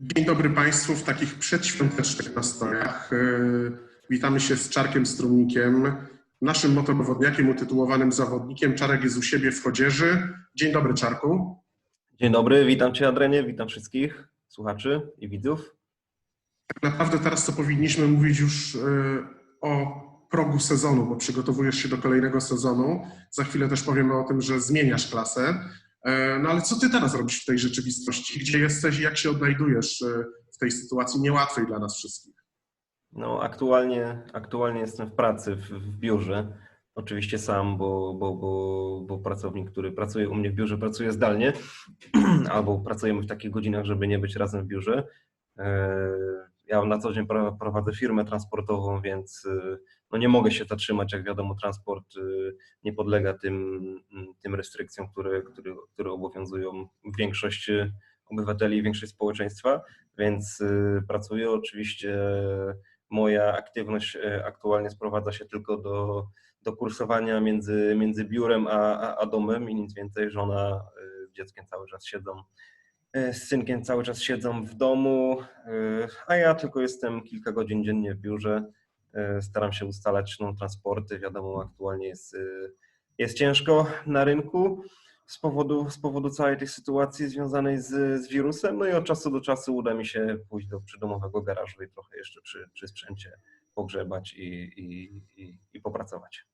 Dzień dobry Państwu w takich przedświątecznych nastrojach. Yy, Witamy się z Czarkiem Strumnikiem, naszym motorowodniakiem utytułowanym zawodnikiem. Czarek jest u siebie w Chodzieży. Dzień dobry Czarku. Dzień dobry, witam Cię Adrenie, witam wszystkich słuchaczy i widzów. Tak naprawdę teraz to powinniśmy mówić już yy, o progu sezonu, bo przygotowujesz się do kolejnego sezonu. Za chwilę też powiemy o tym, że zmieniasz klasę. Yy, No ale co Ty teraz robisz w tej rzeczywistości? Gdzie jesteś i jak się odnajdujesz yy, w tej sytuacji niełatwej dla nas wszystkich? No, aktualnie, aktualnie jestem w pracy w, w biurze. Oczywiście sam, bo, bo, bo, bo pracownik, który pracuje u mnie w biurze, pracuje zdalnie, albo pracujemy w takich godzinach, żeby nie być razem w biurze. E, Ja na co dzień pro- prowadzę firmę transportową, więc e, no nie mogę się zatrzymać. Jak wiadomo, transport e, nie podlega tym, tym restrykcjom, które, które, które obowiązują większość obywateli, większość społeczeństwa, więc e, pracuję. Oczywiście moja aktywność e, aktualnie sprowadza się tylko do, do kursowania między, między biurem a, a, a domem i nic więcej. Żona z dzieckiem cały czas siedzą, z synkiem cały czas siedzą w domu, a ja tylko jestem kilka godzin dziennie w biurze. E, Staram się ustalać no, transporty. Wiadomo, aktualnie jest, e, jest ciężko na rynku z powodu, z powodu całej tej sytuacji związanej z, z wirusem. No i od czasu do czasu uda mi się pójść do przydomowego garażu i trochę jeszcze przy, przy sprzęcie pogrzebać i, i, i, i popracować.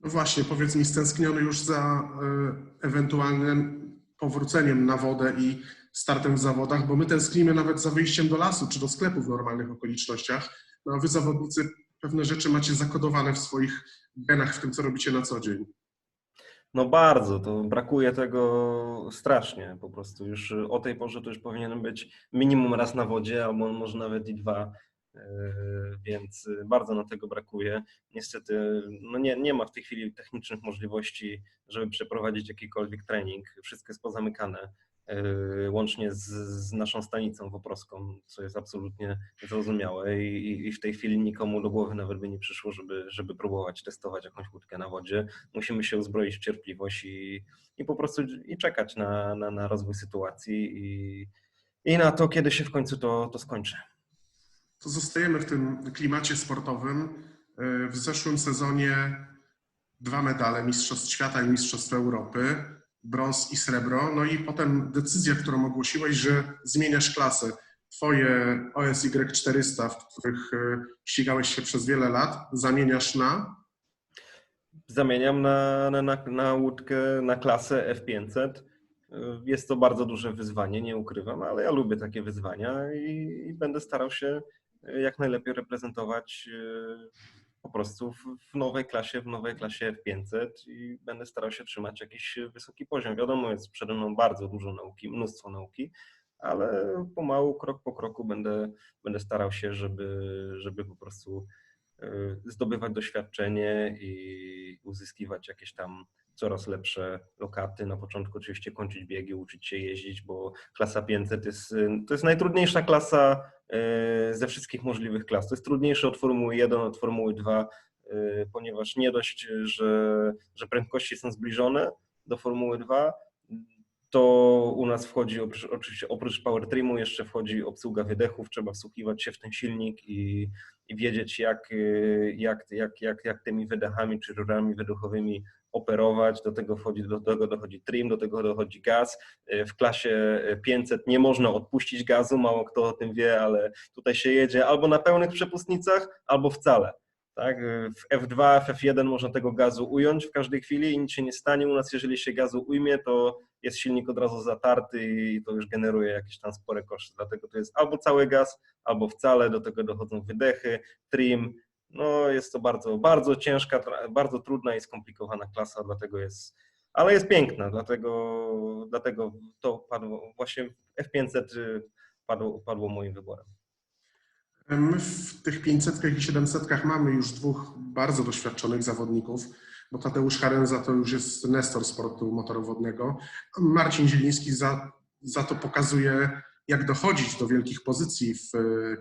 No właśnie, powiedz mi, stęskniony już za y, ewentualnym powróceniem na wodę i startem w zawodach, bo my tęsknimy nawet za wyjściem do lasu czy do sklepu w normalnych okolicznościach. No a wy zawodnicy pewne rzeczy macie zakodowane w swoich genach, w tym co robicie na co dzień. No bardzo, to brakuje tego strasznie. Po prostu już o tej porze to już powinien być minimum raz na wodzie, albo może nawet i dwa, yy, więc bardzo nam tego brakuje. Niestety no nie, nie ma w tej chwili technicznych możliwości, żeby przeprowadzić jakikolwiek trening. Wszystko jest pozamykane, łącznie z, z naszą stanicą woprowską, co jest absolutnie zrozumiałe i, i- w tej chwili nikomu do głowy nawet by nie przyszło, żeby, żeby próbować testować jakąś łódkę na wodzie musimy się uzbroić w cierpliwość i, i po prostu i czekać na, na, na rozwój sytuacji i, i na to, kiedy się w końcu to, to skończy. To zostajemy w tym klimacie sportowym. Y, W zeszłym sezonie dwa medale Mistrzostw Świata i Mistrzostw Europy, brąz i srebro. No i potem decyzja, którą ogłosiłeś, że zmieniasz klasę. Twoje OSY 400, w których y, ścigałeś się przez wiele lat, zamieniasz na Zamieniam na, na, na, na łódkę, na klasę F500. Jest to bardzo duże wyzwanie, nie ukrywam, ale ja lubię takie wyzwania i, i będę starał się jak najlepiej reprezentować e, po prostu w, nowej klasie, w nowej klasie F500 i będę starał się trzymać jakiś wysoki poziom. Wiadomo, jest przede mną bardzo dużo nauki, mnóstwo nauki, ale pomału, krok po kroku będę, będę starał się, żeby, żeby po prostu y, zdobywać doświadczenie i uzyskiwać jakieś tam coraz lepsze lokaty. Na początku oczywiście kończyć biegi, uczyć się jeździć, bo klasa 500 jest, y, to jest najtrudniejsza klasa y, ze wszystkich możliwych klas. To jest trudniejsze od Formuły 1, od Formuły 2, y, ponieważ nie dość, że, że prędkości są zbliżone do Formuły 2, to u nas wchodzi oprócz, oczywiście oprócz power trimu jeszcze wchodzi obsługa wydechów, trzeba wsłuchiwać się w ten silnik i, i wiedzieć jak, jak, jak, jak, jak tymi wydechami czy rurami wydechowymi operować. Do tego, wchodzi, do tego dochodzi trim, do tego dochodzi gaz. Y, W klasie 500 nie można odpuścić gazu, mało kto o tym wie, ale tutaj się jedzie albo na pełnych przepustnicach, albo wcale. Tak? W F2, w F1 można tego gazu ująć w każdej chwili i nic się nie stanie. U nas, jeżeli się gazu ujmie, to jest silnik od razu zatarty i to już generuje jakieś tam spore koszty. Dlatego to jest albo cały gaz, albo wcale. Do tego dochodzą wydechy, trim. No jest to bardzo, bardzo ciężka, bardzo trudna i skomplikowana klasa, dlatego jest, ale jest piękna, dlatego, dlatego to padło, właśnie F500 y, padło, padło moim wyborem. My w tych 500 i 700 mamy już dwóch bardzo doświadczonych zawodników, bo Tadeusz Harenza to już jest nestor sportu motorowodnego. Marcin Zieliński za, za to pokazuje, jak dochodzić do wielkich pozycji w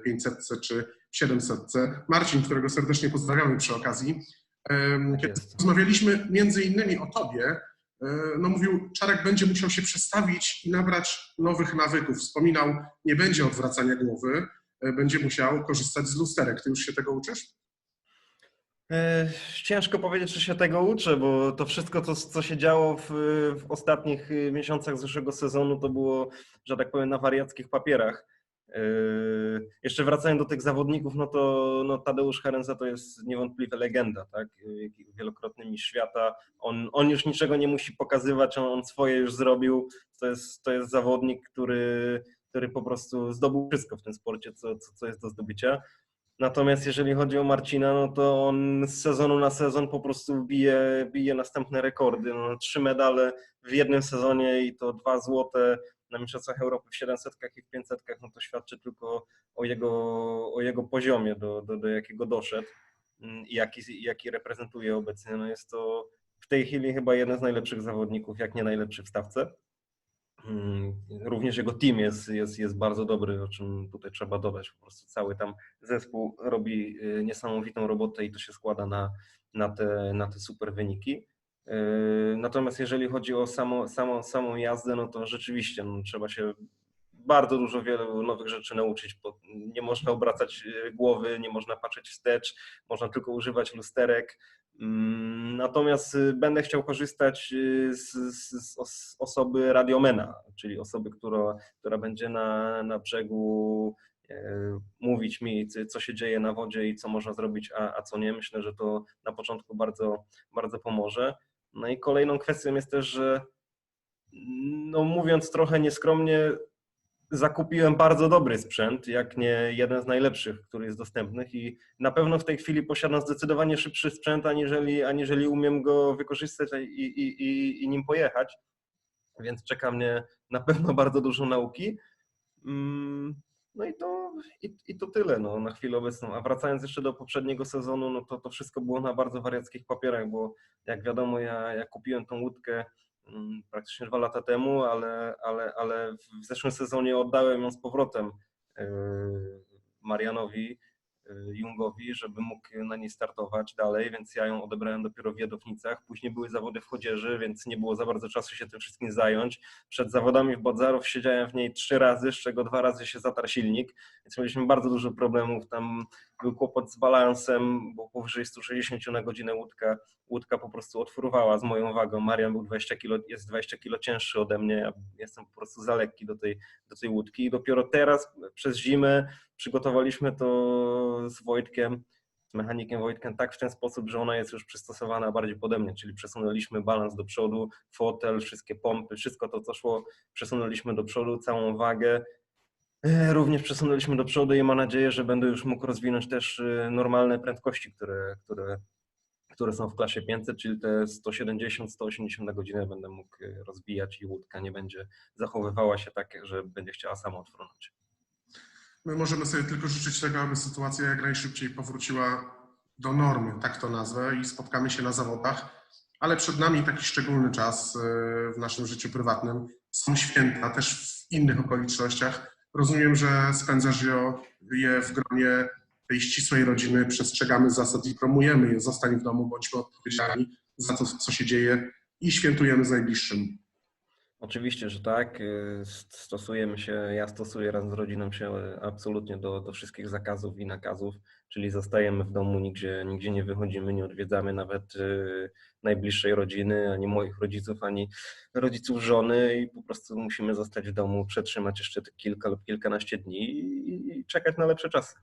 500 czy 700. Marcin, którego serdecznie pozdrawiamy przy okazji. Tak Kiedy jest. rozmawialiśmy między innymi o tobie, no mówił, Czarek będzie musiał się przestawić i nabrać nowych nawyków. Wspominał, nie będzie odwracania głowy, będzie musiał korzystać z lusterek. Ty już się tego uczysz? E, ciężko powiedzieć, czy się tego uczę, bo to wszystko, co, co się działo w, w ostatnich y, miesiącach zeszłego sezonu, to było, że tak powiem, na wariackich papierach. E, jeszcze wracając do tych zawodników, no to no Tadeusz Herenza to jest niewątpliwie legenda, tak? Wielokrotny mistrz świata. On, on już niczego nie musi pokazywać, on, on swoje już zrobił. To jest, to jest zawodnik, który, który po prostu zdobył wszystko w tym sporcie, co, co, co jest do zdobycia. Natomiast jeżeli chodzi o Marcina, no to on z sezonu na sezon po prostu bije, bije następne rekordy. No, trzy medale w jednym sezonie i to dwa złote na Mistrzostwach Europy w 700 i w 500, no to świadczy tylko o jego, o jego poziomie, do, do, do jakiego doszedł mm, i jaki, jaki reprezentuje obecnie. No jest to w tej chwili chyba jeden z najlepszych zawodników, jak nie najlepszy w stawce. Mm, również jego team jest, jest, jest bardzo dobry, o czym tutaj trzeba dodać. Po prostu cały tam zespół robi y, niesamowitą robotę i to się składa na, na, te, na te super wyniki. Y, natomiast jeżeli chodzi o samo, samo, samą jazdę, no to rzeczywiście no, trzeba się bardzo dużo wielu nowych rzeczy nauczyć. Nie można obracać y, głowy, nie można patrzeć wstecz, można tylko używać lusterek. Mm, natomiast y, będę chciał korzystać y, z, z, z osoby radiomena, czyli osoby, która, która będzie na, na brzegu e, mówić mi, co się dzieje na wodzie i co można zrobić, a, a co nie. Myślę, że to na początku bardzo, bardzo pomoże. No i kolejną kwestią jest też, że no mówiąc trochę nieskromnie, zakupiłem bardzo dobry sprzęt, jak nie jeden z najlepszych, który jest dostępny i na pewno w tej chwili posiadam zdecydowanie szybszy sprzęt, aniżeli, aniżeli umiem go wykorzystać i, i, i, i nim pojechać, więc czeka mnie na pewno bardzo dużo nauki. Mm, no i to, i, i to tyle no, na chwilę obecną. A wracając jeszcze do poprzedniego sezonu, no to to wszystko było na bardzo wariackich papierach, bo jak wiadomo, ja, ja kupiłem tą łódkę praktycznie dwa lata temu, ale, ale, ale w zeszłym sezonie oddałem ją z powrotem yy, Marianowi Jungowi, żeby mógł na niej startować dalej, więc ja ją odebrałem dopiero w Jadownicach. Później były zawody w Chodzieży, więc nie było za bardzo czasu się tym wszystkim zająć. Przed zawodami w Bodzarów siedziałem w niej trzy razy, z czego dwa razy się zatarł silnik, więc mieliśmy bardzo dużo problemów. Tam był kłopot z balansem, bo powyżej 160 na godzinę łódka, łódka po prostu otwórowała z moją wagą. Marian był 20 kilo, jest 20 kilo cięższy ode mnie, ja jestem po prostu za lekki do tej, do tej łódki i dopiero teraz przez zimę przygotowaliśmy to z Wojtkiem, z mechanikiem Wojtkiem tak w ten sposób, że ona jest już przystosowana bardziej pode mnie, czyli przesunęliśmy balans do przodu, fotel, wszystkie pompy, wszystko to, co szło, przesunęliśmy do przodu, całą wagę, E, również przesunęliśmy do przodu i mam nadzieję, że będę już mógł rozwinąć też e, normalne prędkości, które, które, które są w klasie 500, czyli te 170-180 na godzinę będę mógł e, rozbijać i łódka nie będzie zachowywała się tak, że będzie chciała sama odfrunąć. My możemy sobie tylko życzyć tego, aby sytuacja jak najszybciej powróciła do normy, tak to nazwę, i spotkamy się na zawodach. Ale przed nami taki szczególny czas w naszym życiu prywatnym. Są święta też w innych okolicznościach Rozumiem, że spędzasz je w gronie tej ścisłej rodziny, przestrzegamy zasad i promujemy je. Zostań w domu, bądźmy odpowiedzialni za to, co się dzieje i świętujemy z najbliższym. Oczywiście, że tak. Stosujemy się, ja stosuję razem z rodziną się absolutnie do, do wszystkich zakazów i nakazów, czyli zostajemy w domu, nigdzie, nigdzie nie wychodzimy, nie odwiedzamy nawet y, najbliższej rodziny, ani moich rodziców, ani rodziców żony i po prostu musimy zostać w domu, przetrzymać jeszcze kilka lub kilkanaście dni i, i czekać na lepsze czasy.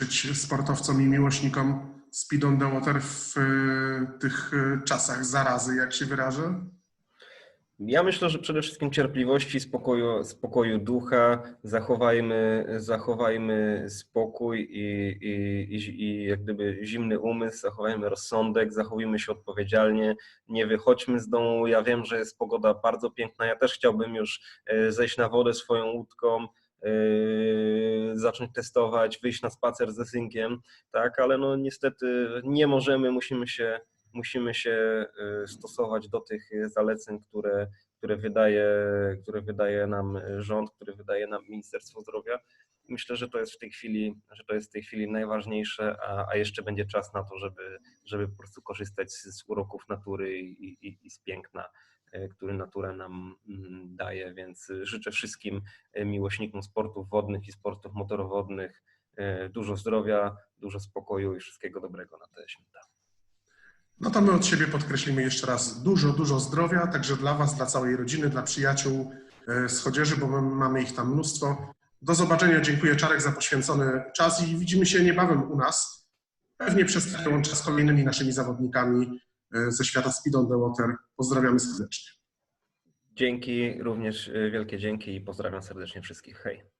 Życzyć sportowcom i miłośnikom Speed on the Water w y, tych y, czasach zarazy, jak się wyrażę? Ja myślę, że przede wszystkim cierpliwości, spokoju, spokoju ducha, zachowajmy, zachowajmy spokój i, i, i jak gdyby zimny umysł, zachowajmy rozsądek, zachowujmy się odpowiedzialnie, nie wychodźmy z domu. Ja wiem, że jest pogoda bardzo piękna, ja też chciałbym już e, zejść na wodę swoją łódką, e, zacząć testować, wyjść na spacer ze synkiem, tak, ale no niestety nie możemy, musimy się musimy się y, stosować do tych zaleceń, które, które, wydaje, które wydaje nam rząd, które wydaje nam Ministerstwo Zdrowia. Myślę, że to jest w tej chwili, że to jest w tej chwili najważniejsze, a, a jeszcze będzie czas na to, żeby, żeby po prostu korzystać z, z uroków natury i, i, i z piękna, e, który natura nam mm, daje. Więc życzę wszystkim miłośnikom sportów wodnych i sportów motorowodnych dużo zdrowia, dużo spokoju i wszystkiego dobrego na te święta. No to my od siebie podkreślimy jeszcze raz dużo, dużo zdrowia, także dla Was, dla całej rodziny, dla przyjaciół e, z Chodzieży, bo my mamy ich tam mnóstwo. Do zobaczenia. Dziękuję Czarek za poświęcony czas i widzimy się niebawem u nas. Pewnie przez chwilę łączę z kolejnymi naszymi zawodnikami e, ze świata Speed on the Water. Pozdrawiamy serdecznie. Dzięki, również e, wielkie dzięki i pozdrawiam serdecznie wszystkich. Hej.